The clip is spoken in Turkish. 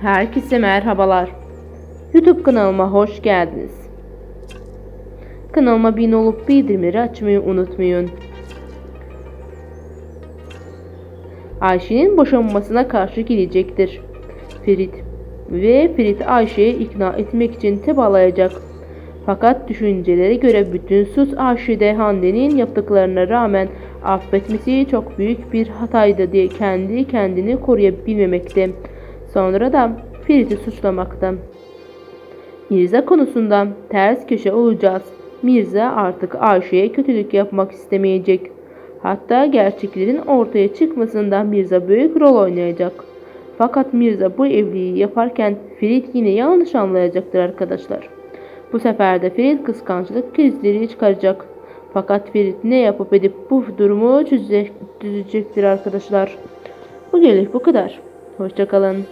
Herkese merhabalar. YouTube kanalıma hoş geldiniz. Kanalıma abone olup bildirimleri açmayı unutmayın. Ayşe'nin boşanmasına karşı gelecektir. Ferit ve Ferit Ayşe'yi ikna etmek için tebalayacak. Fakat düşüncelere göre bütün suç Ayşe'de Hande'nin yaptıklarına rağmen affetmesi çok büyük bir hataydı diye kendi kendini koruyabilmemekte. Sonra da Ferit'i suçlamakta. Mirza konusunda ters köşe olacağız. Mirza artık Ayşe'ye kötülük yapmak istemeyecek. Hatta gerçeklerin ortaya çıkmasında Mirza büyük rol oynayacak. Fakat Mirza bu evliliği yaparken Ferit yine yanlış anlayacaktır arkadaşlar. Bu sefer de Ferit kıskançlık krizleri çıkaracak. Fakat Ferit ne yapıp edip bu durumu çözecek, çözecektir arkadaşlar. Bugünlük bu kadar. Hoşçakalın.